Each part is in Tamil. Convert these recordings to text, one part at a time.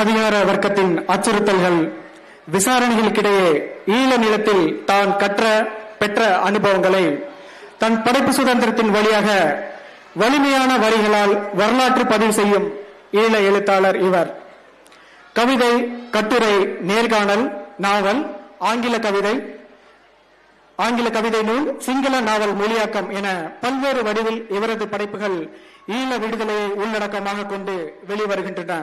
அதிகார வர்க்கத்தின் அச்சுறுத்தல்கள் விசாரணைகளுக்கிடையே ஈழ நிலத்தில் தான் கற்ற பெற்ற அனுபவங்களை தன் படைப்பு சுதந்திரத்தின் வழியாக வலிமையான வரிகளால் வரலாற்று பதிவு செய்யும் ஈழ எழுத்தாளர் இவர். கவிதை கட்டுரை நேர்காணல் நாவல் ஆங்கில கவிதை ஆங்கில கவிதை நூல் சிங்கள நாவல் மொழியாக்கம் என பல்வேறு வடிவில் இவரது படைப்புகள் ஈழ விடுதலையை உள்ளடக்கமாக கொண்டு வெளிவருகின்றன.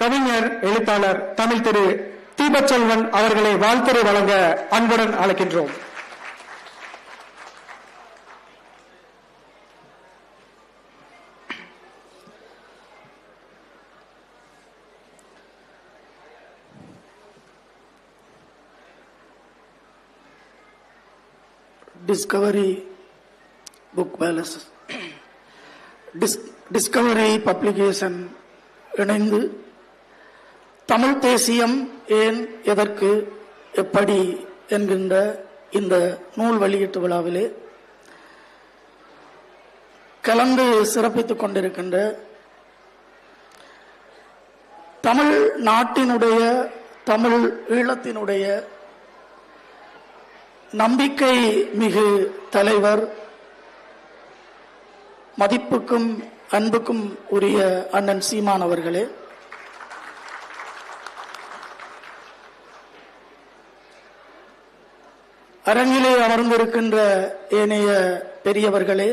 கவிஞர் எழுத்தாளர் தமிழ் திரு தீபச்செல்வன் அவர்களை வாழ்த்துறை வழங்க அன்புடன் அழைக்கின்றோம். Discovery book palace discovery publication இணைந்து தமிழ் தேசியம் ஏன் எதற்கு எப்படி என்கின்ற இந்த நூல் வெளியீட்டு விழாவிலே கலந்து சிறப்பித்துக் கொண்டிருக்கின்ற தமிழ் நாட்டினுடைய தமிழ் ஈழத்தினுடைய நம்பிக்கை மிகு தலைவர் மதிப்புக்கும் அன்புக்கும் உரிய அண்ணன் சீமான் அவர்களே. அரங்கிலே அமர்ந்திருக்கின்ற ஏனைய பெரியவர்களே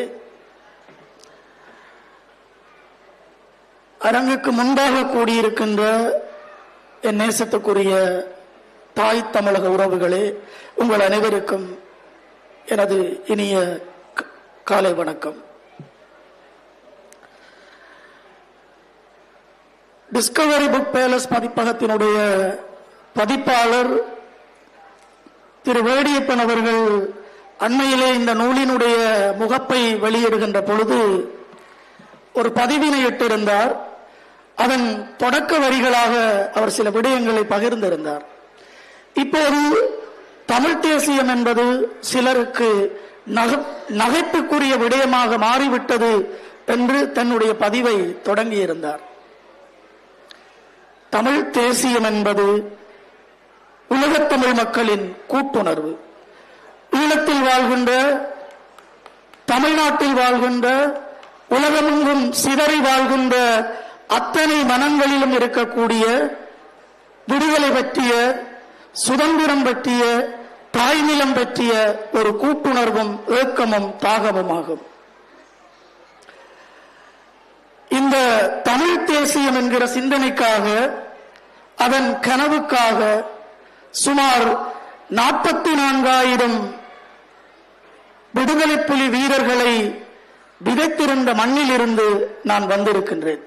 அரங்குக்கு முன்பாக கூடியிருக்கின்ற என் நேசத்துக்குரிய தாய் தமிழக உறவுகளே உங்கள் அனைவருக்கும் எனது இனிய க- காலை வணக்கம். டிஸ்கவரி புக் பேலஸ் பதிப்பகத்தினுடைய பதிப்பாளர் திரு வேடியப்பன் அவர்கள் அண்மையிலே இந்த நூலினுடைய முகப்பை வெளியிடுகின்ற பொழுது ஒரு பதிவினை இட்டிருந்தார். அதன் தொடக்க வரிகளாக அவர் சில விடயங்களை பகிர்ந்திருந்தார். இப்போது தமிழ் தேசியம் என்பது சிலருக்கு நகைப்புக்குரிய விடயமாக மாறிவிட்டது என்று தன்னுடைய பதிவை தொடங்கியிருந்தார். தமிழ் தேசியம் என்பது உலகத் தமிழ் மக்களின் கூட்டுணர்வு. ஈழத்தில் வாழ்கின்ற தமிழ்நாட்டில் வாழ்கின்ற உலகமெங்கும் சிதறி வாழ்கின்ற அத்தனை மனங்களிலும் இருக்கக்கூடிய விடுதலை பற்றிய சுதந்திரம் பற்றிய தாய்நிலம் பற்றிய ஒரு கூட்டுணர்வும் ஏக்கமும் தாகமுமாகும். இந்த தமிழ் தேசியம் என்கிற சிந்தனைக்காக அதன் கனவுக்காக சுமார் நாற்பத்தி நான்காயிரம் விடுதலை புலி வீரர்களை விதைத்திருந்த மண்ணிலிருந்து நான் வந்திருக்கின்றேன்.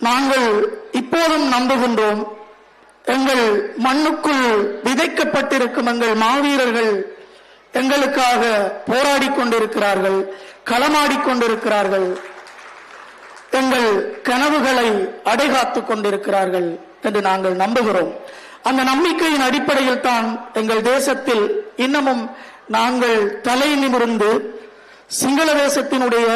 நாங்கள் இப்போதும் நம்புகின்றோம் எங்கள் மண்ணுக்குள் விதைக்கப்பட்டிருக்கும் எங்கள் மாவீரர்கள் எங்களுக்காக போராடிக் கொண்டிருக்கிறார்கள் களமாடிக் கொண்டிருக்கிறார்கள். எங்கள் கனவுகளை அடைகாத்துக் கொண்டிருக்கிறார்கள் என்று நாங்கள் நம்புகிறோம். அந்த நம்பிக்கையின் அடிப்படையில் தான் எங்கள் தேசத்தில் இன்னமும் நாங்கள் தலை நிமிர்ந்து சிங்கள தேசத்தினுடைய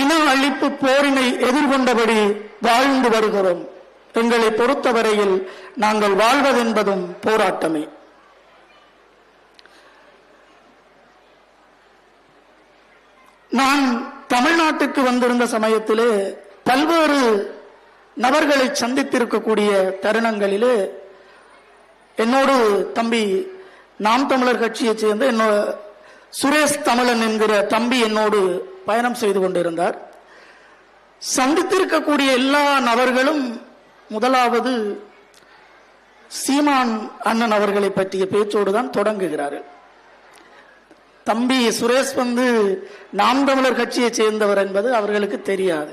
இன அழிப்பு போரினை எதிர்கொண்டபடி வாழ்ந்து வருகிறோம். எங்களை பொறுத்தவரையில் நாங்கள் வாழ்வதென்பதும் போராட்டமே. நான் தமிழ்நாட்டுக்கு வந்திருந்த சமயத்திலே பல்வேறு நபர்களை சந்தித்திருக்கக்கூடிய தருணங்களிலே என்னோடு தம்பி நாம் தமிழர் கட்சியைச் சேர்ந்த என்னோட சுரேஷ் தமிழன் என்கிற தம்பி என்னோடு பயணம் செய்து கொண்டிருந்தார். சந்தித்திருக்கக்கூடிய எல்லா நபர்களும் முதலாவது சீமான் அண்ணன் அவர்களை பற்றிய பேச்சோடு தான் தொடங்குகிறார்கள். தம்பி சுரேஷ் வந்து நாம் தமிழர் கட்சியை சேர்ந்தவர் என்பது அவர்களுக்கு தெரியாது.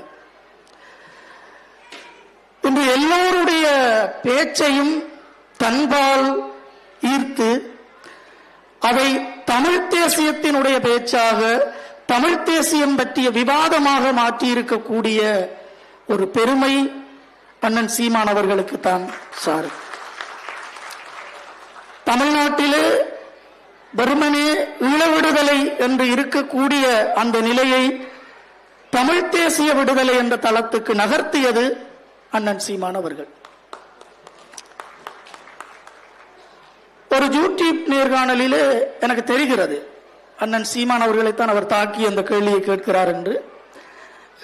இன்று எல்லோருடைய பேச்சையும் தன்பால் ஈர்த்து அதை தமிழ் தேசியத்தினுடைய பேச்சாக தமிழ் தேசியம் பற்றிய விவாதமாக மாற்றியிருக்கக்கூடிய ஒரு பெருமை அண்ணன் சீமான் அவர்களுக்கு தான் சார். தமிழ்நாட்டிலே வெறுமனே ஈழ விடுதலை என்று இருக்கக்கூடிய அந்த நிலையை தமிழ் தேசிய விடுதலை என்ற தளத்துக்கு நகர்த்தியது அண்ணன் சீமான் அவர்கள். ஒரு யூடியூப் நேர்காணலிலே எனக்கு தெரிகிறது அண்ணன் சீமான் அவர்களைத்தான் அவர் தாக்கி அந்த கேள்வியை கேட்கிறார் என்று.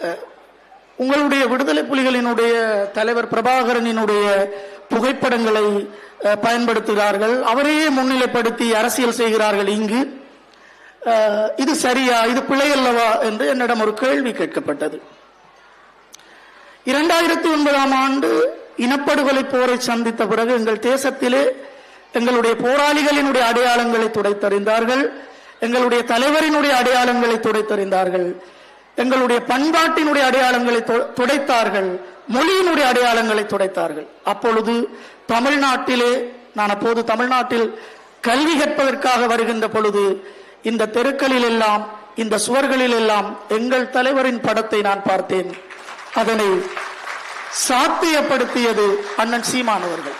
அஹ், உங்களுடைய விடுதலை புலிகளினுடைய தலைவர் பிரபாகரனினுடைய புகைப்படங்களை பயன்படுத்துகிறார்கள். அவரையே முன்னிலைப்படுத்தி அரசியல் செய்கிறார்கள் இங்கு. இது சரியா? இது பிழையல்லவா? என்று என்னிடம் ஒரு கேள்வி கேட்கப்பட்டது. இரண்டாயிரத்தி ஒன்பதாம் ஆண்டு இனப்படுகொலை போரை சந்தித்த பிறகு எங்கள் தேசத்திலே எங்களுடைய போராளிகளினுடைய அடையாளங்களை துடைத்தறிந்தார்கள். எங்களுடைய தலைவரினுடைய அடையாளங்களை துடைத்தறிந்தார்கள். எங்களுடைய பண்பாட்டினுடைய அடையாளங்களை துடைத்தார்கள். மொழியினுடைய அடையாளங்களை துடைத்தார்கள். அப்பொழுது தமிழ்நாட்டிலே நான் அப்போது தமிழ்நாட்டில் கல்வி கற்பதற்காக வருகின்ற பொழுது இந்த தெருக்களில் எல்லாம் இந்த சுவர்களில் எல்லாம் எங்கள் தலைவரின் படத்தை நான் பார்த்தேன். அதனை சாத்தியப்படுத்தியது அண்ணன் சீமானவர்கள்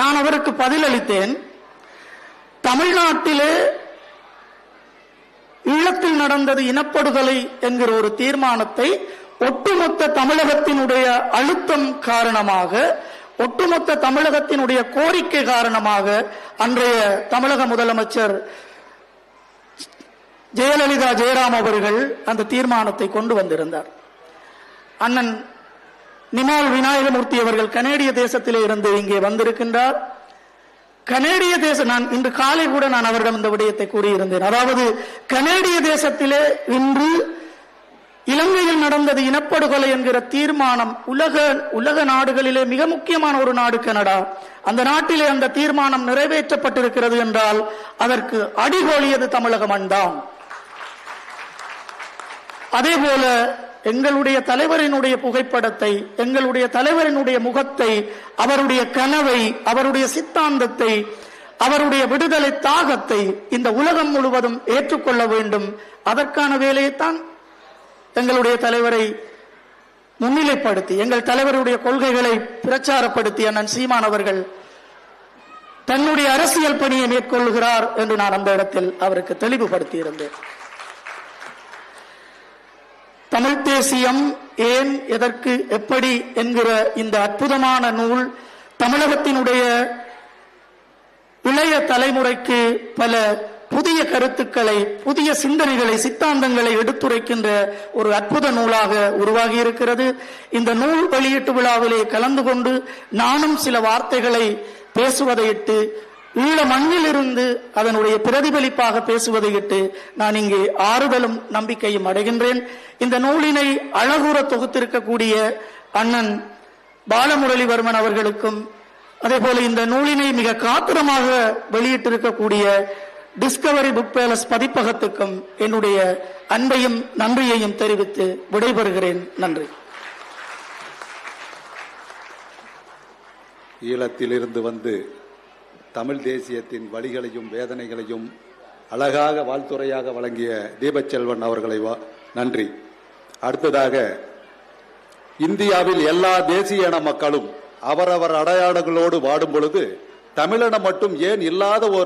நான் அவருக்கு பதிலளித்தேன் தமிழ்நாட்டிலே ஈழத்தில் நடந்தது இனப்படுகொலை என்கிற ஒரு தீர்மானத்தை ஒட்டுமொத்த தமிழகத்தினுடைய அழுத்தம் காரணமாக ஒட்டுமொத்த தமிழகத்தினுடைய கோரிக்கை காரணமாக அன்றைய தமிழக முதலமைச்சர் ஜெயலலிதா ஜெயராம் அவர்கள் அந்த தீர்மானத்தை கொண்டு வந்திருந்தார். அண்ணன் நிமால் விநாயகமூர்த்தி அவர்கள் கனேடிய தேசத்திலே இருந்து இங்கே வந்திருக்கின்றார். கனேடிய தேச நான் இன்று காலை கூட நான் அவரிடம் இந்த விடயத்தை கூறியிருந்தேன். அதாவது கனேடிய தேசத்திலே இன்று இலங்கையில் நடந்தது இனப்படுகொலை என்கிற தீர்மானம் உலக உலக நாடுகளிலே மிக முக்கியமான ஒரு நாடு கனடா. அந்த நாட்டிலே அந்த தீர்மானம் நிறைவேற்றப்பட்டிருக்கிறது என்றால் அதற்கு அடிகோலியது தமிழக மண்தான். அதே போல எங்களுடைய தலைவரினுடைய புகைப்படத்தை எங்களுடைய தலைவரினுடைய முகத்தை அவருடைய கனவை அவருடைய சித்தாந்தத்தை அவருடைய விடுதலை தாகத்தை இந்த உலகம் முழுவதும் ஏற்றுக்கொள்ள வேண்டும். அதற்கான வேலையைத்தான் எங்களுடைய தலைவரை முன்னிலைப்படுத்தி எங்கள் தலைவருடைய கொள்கைகளை பிரச்சாரப்படுத்தி அண்ணன் சீமான் அவர்கள் தன்னுடைய அரசியல் பணியை மேற்கொள்கிறார் என்று நான் அந்த இடத்தில் அவருக்கு தெளிவுபடுத்தியிருந்தேன். தமிழ் தேசியம் ஏன் எதற்கு எப்படி என்கிற இந்த அற்புதமான நூல் தமிழகத்தினுடைய இளைய தலைமுறைக்கு பல புதிய கருத்துக்களை புதிய சிந்தனைகளை சித்தாந்தங்களை எடுத்துரைக்கின்ற ஒரு அற்புத நூலாக உருவாகி இருக்கிறது இந்த நூல் வெளியீட்டு விழாவிலே கலந்து கொண்டு நானும் சில வார்த்தைகளை பேசுவதையிட்டு ஈழ மண்ணிலிருந்து அதனுடைய பிரதிபலிப்பாக பேசுவதை இட்டு நான் இங்கே ஆறுதலும் நம்பிக்கையும் அடைகின்றேன். இந்த நூலினை அழகுற தொகுத்திருக்கக்கூடிய அண்ணன் பாலமுரளிவர்மன் அவர்களுக்கும் அதே போல இந்த நூலினை மிக காத்திரமாக வெளியிட்டிருக்கக்கூடிய டிஸ்கவரி புக் பேலஸ் பதிப்பகத்துக்கும் என்னுடைய அன்பையும் நன்றியையும் தெரிவித்து விடைபெறுகிறேன். நன்றி. ஈழத்திலிருந்து வந்து தமிழ் தேசியத்தின் வழிகளையும் வேதனைகளையும் அழகாக வாழ்த்துறையாக வழங்கிய தீபச்செல்வன் அவர்களை நன்றி. அடுத்ததாக இந்தியாவில் எல்லா தேசிய இன மக்களும் அவரவர் அடையாளங்களோடு வாடும் பொழுது தமிழினம் மட்டும் ஏன் இல்லாத ஒரு